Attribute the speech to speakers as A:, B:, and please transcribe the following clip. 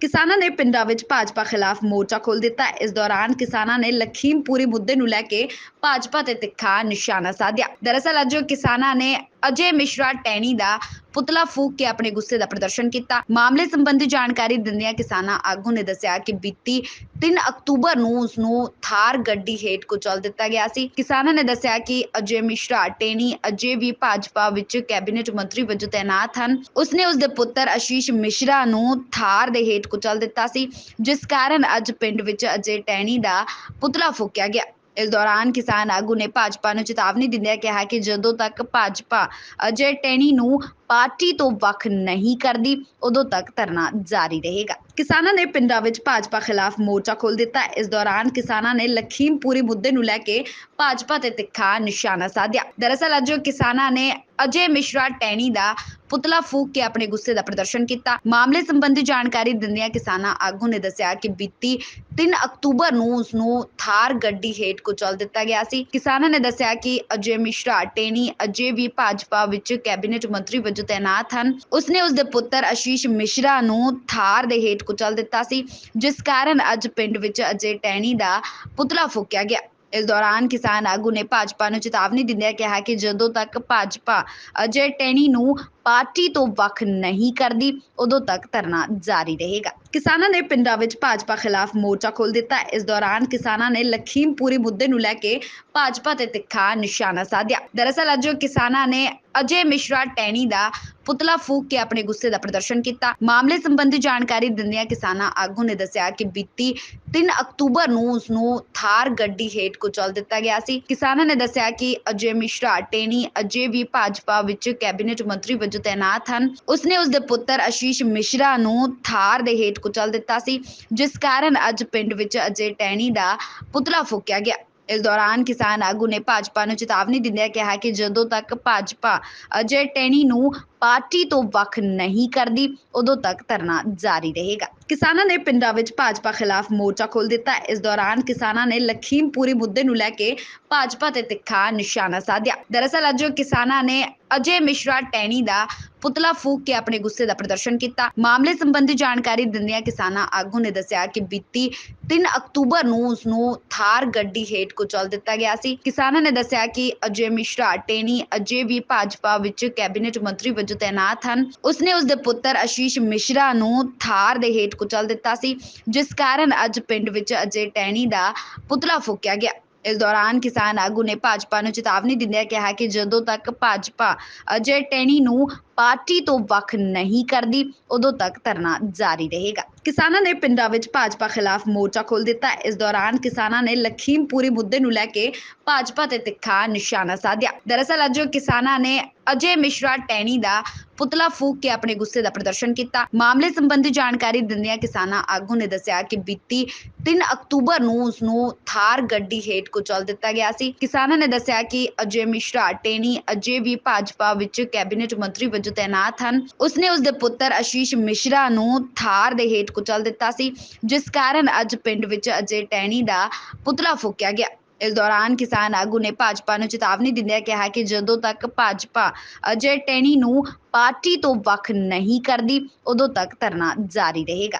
A: ਕਿਸਾਨਾਂ ਨੇ ਪਿੰਡਾਂ ਵਿੱਚ ਭਾਜਪਾ ਖਿਲਾਫ ਮੋਰਚਾ ਖੋਲ੍ਹ ਦਿੱਤਾ। ਇਸ ਦੌਰਾਨ ਕਿਸਾਨਾਂ ਨੇ ਲਖੀਮਪੁਰੀ ਮੁੱਦੇ ਨੂੰ ਲੈ ਕੇ ਭਾਜਪਾ ਤੇ ਤਿੱਖਾ ਨਿਸ਼ਾਨਾ ਸਾਧਿਆ। ਦਰਅਸਲ ਅੱਜ ਕਿਸਾਨਾਂ ਨੇ ਅਜੇ ਮਿਸ਼ਰਾ ਟੈਣੀ ਦਾ ਪੁਤਲਾ ਫੂਕ ਕੇ ਆਪਣੇ ਗੁੱਸੇ ਦਾ ਪ੍ਰਦਰਸ਼ਨ ਕੀਤਾ। ਮਾਮਲੇ ਸੰਬੰਧੀ ਜਾਣਕਾਰੀ ਦਿੰਦਿਆਂ ਕਿਸਾਨਾਂ ਆਗੂ ਨੇ ਦੱਸਿਆ ਕਿ ਬੀਤੀ 3 ਅਕਤੂਬਰ ਨੂੰ ਉਸ ਨੂੰ ਥਾਰ ਗੱਡੀ ਹੇਠ ਕੁਚਲ ਦਿੱਤਾ ਗਿਆ ਸੀ। ਕਿਸਾਨਾਂ ਨੇ ਦੱਸਿਆ ਕਿ ਅਜੇ ਮਿਸ਼ਰਾ, ਟੈਣੀ ਅਜੇ ਵੀ ਭਾਜਪਾ ਵਿੱਚ ਕੈਬਨਿਟ ਮੰਤਰੀ ਵਜੋਂ ਤੈਨਾਤ ਹਨ। ਉਸਨੇ ਉਸਦੇ ਪੁੱਤਰ ਅਸ਼ੀਸ਼ ਮਿਸ਼ਰਾ ਨੂੰ ਥਾਰ ਦੇ ਹੇਠ ਕੁਚਲ ਦਿੱਤਾ ਸੀ, ਜਿਸ ਕਾਰਨ ਅੱਜ ਪਿੰਡ ਵਿੱਚ ਅਜੇ ਟੈਣੀ ਦਾ ਪੁਤਲਾ ਫੂਕਿਆ ਗਿਆ। ਇਸ ਦੌਰਾਨ ਕਿਸਾਨ ਆਗੂ ਨੇ ਭਾਜਪਾ ਨੂੰ ਚੇਤਾਵਨੀ ਦਿੰਦਿਆਂ ਕਿਹਾ ਕਿ ਜਦੋਂ ਤੱਕ ਭਾਜਪਾ ਅਜੇ ਟੈਣੀ ਨੂੰ ਪਾਰਟੀ ਤੋਂ ਵੱਖ ਨਹੀਂ ਕਰਦੀ, ਉਦੋਂ ਤੱਕ ਧਰਨਾ ਜਾਰੀ ਰਹੇਗਾ। ਕਿਸਾਨਾਂ ਨੇ ਪਿੰਡਾਂ ਵਿੱਚ ਭਾਜਪਾ ਖਿਲਾਫ ਮੋਰਚਾ ਖੋਲ ਦਿੱਤਾ। ਇਸ ਦੌਰਾਨ ਕਿਸਾਨਾਂ ਨੇ ਲਖੀਮਪੁਰੀ ਮੁੱਦੇ ਨੂੰ ਲੈ ਕੇ ਭਾਜਪਾ ਤੇ ਤਿੱਖਾ ਨਿਸ਼ਾਨਾ ਸਾਧਿਆ। ਦਰਅਸਲ ਅੱਜ ਕਿਸਾਨਾਂ ਨੇ ਅਜੇ ਮਿਸ਼ਰਾ ਟੈਣੀ ਦਾ ਪੁਤਲਾ ਫੂਕ ਕੇ ਆਪਣੇ ਗੁੱਸੇ ਦਾ ਪ੍ਰਦਰਸ਼ਨ ਕੀਤਾ। ਮਾਮਲੇ ਸੰਬੰਧੀ ਜਾਣਕਾਰੀ ਦਿੰਦਿਆਂ ਕਿਸਾਨਾਂ ਆਗੂ ਨੇ ਦੱਸਿਆ ਕਿ ਬੀਤੀ 3 ਅਕਤੂਬਰ ਨੂੰ ਉਸ ਨੂੰ ਥਾਰ ਗੱਡੀ ਹੇਠ ਕੁਚਲ ਦਿੱਤਾ ਗਿਆ ਸੀ। ਕਿਸਾਨਾਂ ਨੇ ਦੱਸਿਆ ਕਿ ਅਜੇ ਮਿਸ਼ਰਾ, ਟੈਣੀ ਅਜੇ ਵੀ ਭਾਜਪਾ ਵਿੱਚ ਕੈਬਨਿਟ ਮੰਤਰੀ ਵਜੋਂ ਤੈਨਾਤ ਹਨ। ਉਸਨੇ ਉਸਦੇ ਪੁੱਤਰ ਅਸ਼ੀਸ਼ ਮਿਸ਼ਰਾ ਨੂੰ ਥਾਰ ਦੇ ਹੇਠ ਕੁਚਲ ਦਿੱਤਾ ਸੀ, ਜਿਸ ਕਾਰਨ ਅੱਜ ਪਿੰਡ ਵਿੱਚ ਅਜੇ ਟੈਣੀ ਦਾ ਪੁਤਲਾ ਫੂਕਿਆ ਗਿਆ। ਇਸ ਦੌਰਾਨ ਕਿਸਾਨ ਆਗੂ ਨੇ ਭਾਜਪਾ ਨੂੰ ਚੇਤਾਵਨੀ ਦਿੰਦਿਆਂ ਕਿਹਾ ਕਿ ਜਦੋਂ ਤੱਕ ਭਾਜਪਾ ਅਜੇ ਟੈਣੀ ਨੂੰ ਪਾਰਟੀ ਤੋਂ ਵੱਖ ਨਹੀਂ ਕਰਦੀ, ਉਦੋਂ ਤੱਕ ਧਰਨਾ ਜਾਰੀ ਰਹੇਗਾ। ਕਿਸਾਨਾਂ ਨੇ ਪਿੰਡਾਂ ਵਿੱਚ ਭਾਜਪਾ ਖਿਲਾਫ ਮੋਰਚਾ ਖੋਲ੍ਹ ਦਿੱਤਾ। ਇਸ ਦੌਰਾਨ ਕਿਸਾਨਾਂ ਨੇ ਲਖੀਮਪੁਰੀ ਮੁੱਦੇ ਨੂੰ ਲੈ ਕੇ ਭਾਜਪਾ ਤੇ ਤਿੱਖਾ ਨਿਸ਼ਾਨਾ ਸਾਧਿਆ। ਦਰਅਸਲ ਅੱਜ ਕਿਸਾਨਾਂ ਨੇ ਅਜੇ ਮਿਸ਼ਰਾ ਟੈਣੀ ਦਾ ਪੁਤਲਾ ਫੂਕ ਕੇ ਆਪਣੇ ਗੁੱਸੇ ਦਾ ਪ੍ਰਦਰਸ਼ਨ ਕੀਤਾ। ਮਾਮਲੇ ਸੰਬੰਧੀ ਜਾਣਕਾਰੀ ਦਿੰਦਿਆਂ ਕਿਸਾਨਾਂ ਆਗੂ ਨੇ ਦੱਸਿਆ ਕਿ ਬੀਤੀ 3 ਅਕਤੂਬਰ ਨੂੰ ਉਸ ਨੂੰ ਥਾਰ ਗੱਡੀ ਹੇਠ ਕੁਚਲ ਦਿੱਤਾ ਗਿਆ ਸੀ। ਕਿਸਾਨਾਂ ਨੇ ਦੱਸਿਆ ਕਿ ਅਜੇ ਮਿਸ਼ਰਾ, ਟੈਣੀ ਅਜੇ ਵੀ ਭਾਜਪਾ ਵਿੱਚ ਕੈਬਨਿਟ ਮੰਤਰੀ ਵਜੋਂ ਤੈਨਾਤ ਹਨ। ਉਸਨੇ ਉਸਦੇ ਪੁੱਤਰ ਅਸ਼ੀਸ਼ ਮਿਸ਼ਰਾ ਨੂੰ ਥਾਰ ਦੇ ਹੇਠ ਕੁਚਲ ਦਿੱਤਾ ਸੀ, ਜਿਸ ਕਾਰਨ ਅੱਜ ਪਿੰਡ ਵਿੱਚ ਅਜੇ ਟੈਣੀ ਦਾ ਪੁਤਲਾ ਫੂਕਿਆ ਗਿਆ। ਇਸ ਦੌਰਾਨ ਕਿਸਾਨ ਆਗੂ ਨੇ ਭਾਜਪਾ ਨੂੰ ਚੇਤਾਵਨੀ ਦਿੰਦਿਆਂ ਕਿਹਾ ਕਿ ਜਦੋਂ ਤੱਕ ਭਾਜਪਾ ਅਜੇ ਟੈਣੀ ਨੂੰ ਪਾਰਟੀ ਤੋਂ ਵੱਖ ਨਹੀਂ ਕਰਦੀ, ਉਦੋਂ ਤੱਕ ਧਰਨਾ ਜਾਰੀ ਰਹੇਗਾ। ਕਿਸਾਨਾਂ ਨੇ ਪਿੰਡਾਂ ਵਿੱਚ ਭਾਜਪਾ ਖਿਲਾਫ ਮੋਰਚਾ ਖੋਲ੍ਹ ਦਿੱਤਾ ਇਸ ਦੌਰਾਨ ਕਿਸਾਨਾਂ ਨੇ ਲਖੀਮਪੁਰੀ ਮੁੱਦੇ ਨੂੰ ਲੈ ਕੇ ਭਾਜਪਾ ਤੇ ਤਿੱਖਾ ਨਿਸ਼ਾਨਾ ਸਾਧਿਆ। ਦਰਅਸਲ ਅੱਜ ਕਿਸਾਨਾਂ ਨੇ ਅਜੇ ਮਿਸ਼ਰਾ ਟੈਣੀ ਦਾ ਪੁਤਲਾ ਫੂਕ ਕੇ ਆਪਣੇ ਗੁੱਸੇ ਦਾ ਪ੍ਰਦਰਸ਼ਨ ਕੀਤਾ। ਮਾਮਲੇ ਸੰਬੰਧੀ ਜਾਣਕਾਰੀ ਦਿੰਦਿਆਂ ਕਿਸਾਨਾਂ ਆਗੂ ਨੇ ਦੱਸਿਆ ਕਿ ਬੀਤੀ 3 ਅਕਤੂਬਰ ਨੂੰ ਉਸ ਨੂੰ ਥਾਰ ਗੱਡੀ ਹੇਠ ਕੁਚਲ ਦਿੱਤਾ ਗਿਆ ਸੀ। ਕਿਸਾਨਾਂ ਨੇ ਦੱਸਿਆ ਕਿ ਅਜੇ ਮਿਸ਼ਰਾ ਟੈਣੀ ਅਜੇ ਵੀ ਭਾਜਪਾ ਵਿੱਚ ਕੈਬਨਿਟ ਮੰਤਰੀ ਵਜੋਂ ਤੈਨਾਤ ਹਨ। ਉਸਨੇ ਉਸਦੇ ਪੁੱਤਰ ਅਸ਼ੀਸ਼ ਮਿਸ਼ਰਾ ਨੂੰ ਥਾਰ ਦੇ ਹੇਠ ਕੁਚਲ ਦਿੱਤਾ ਸੀ, ਜਿਸ ਕਾਰਨ ਅੱਜ ਪਿੰਡ ਵਿੱਚ ਅਜੇ ਟੈਣੀ ਦਾ ਪੁਤਲਾ ਫੂਕਿਆ ਗਿਆ। ਇਸ ਦੌਰਾਨ ਕਿਸਾਨ ਆਗੂ ਨੇ ਭਾਜਪਾ ਨੂੰ ਚੇਤਾਵਨੀ ਦਿੰਦਿਆਂ ਕਿਹਾ ਕਿ ਜਦੋਂ ਤੱਕ ਭਾਜਪਾ ਅਜੇ ਟੈਣੀ ਨੂੰ ਪਾਰਟੀ ਤੋਂ ਵੱਖ ਨਹੀਂ ਕਰਦੀ, ਉਦੋਂ ਤੱਕ ਧਰਨਾ ਜਾਰੀ ਰਹੇਗਾ। ਕਿਸਾਨਾਂ ਨੇ ਪਿੰਡਾਂ ਵਿੱਚ ਭਾਜਪਾ ਖਿਲਾਫ ਮੋਰਚਾ ਖੋਲ ਦਿੱਤਾ। ਇਸ ਦੌਰਾਨ ਕਿਸਾਨਾਂ ਨੇ ਲਖੀਮਪੁਰੀ ਮੁੱਦੇ ਨੂੰ ਲੈ ਕੇ ਭਾਜਪਾ ਤੇ ਤਿੱਖਾ ਨਿਸ਼ਾਨਾ ਸਾਧਿਆ। ਦਰਅਸਲ ਅੱਜ ਕਿਸਾਨਾਂ ਨੇ ਅਜੇ ਮਿਸ਼ਰਾ ਟੈਣੀ ਦਾ ਪੁਤਲਾ ਫੂਕ ਕੇ ਆਪਣੇ ਗੁੱਸੇ ਦਾ ਪ੍ਰਦਰਸ਼ਨ ਕੀਤਾ। ਮਾਮਲੇ ਸੰਬੰਧੀ ਜਾਣਕਾਰੀ ਦਿੰਦਿਆਂ ਕਿਸਾਨਾਂ ਆਗੂ ਨੇ ਦੱਸਿਆ ਕਿ ਬੀਤੀ 3 ਅਕਤੂਬਰ ਨੂੰ ਉਸ ਨੂੰ ਥਾਰ ਗੱਡੀ ਹੇਠ ਕੁਚਲ ਦਿੱਤਾ ਗਿਆ ਸੀ। ਕਿਸਾਨਾਂ ਨੇ ਦੱਸਿਆ ਕਿ ਅਜੇ ਮਿਸ਼ਰਾ ਟੈਣੀ ਅਜੇ ਵੀ ਭਾਜਪਾ ਵਿੱਚ ਕੈਬਨਿਟ ਮੰਤਰੀ ਵਜੋਂ ਤੈਨਾਤ ਹਨ। ਉਸਨੇ ਉਸਦੇ ਪੁੱਤਰ ਆਸ਼ੀਸ਼ ਮਿਸ਼ਰਾ ਨੂੰ ਥਾਰ ਦੇ ਹੇਠ ਕੁਚਲ ਦਿੱਤਾ ਸੀ, ਜਿਸ ਕਾਰਨ ਅੱਜ ਪਿੰਡ ਵਿੱਚ ਅਜੇ ਟੈਣੀ ਦਾ ਪੁਤਲਾ ਫੂਕਿਆ ਗਿਆ। ਇਸ ਦੌਰਾਨ ਕਿਸਾਨ ਆਗੂ ਨੇ ਭਾਜਪਾ ਨੂੰ ਚੇਤਾਵਨੀ ਦਿੰਦਿਆਂ ਕਿਹਾ ਕਿ ਜਦੋਂ ਤੱਕ ਭਾਜਪਾ ਅਜੇ ਟੈਣੀ ਨੂੰ ਪਾਰਟੀ ਤੋਂ ਵੱਖ ਨਹੀਂ ਕਰਦੀ, ਉਦੋਂ ਤੱਕ ਧਰਨਾ ਜਾਰੀ ਰਹੇਗਾ।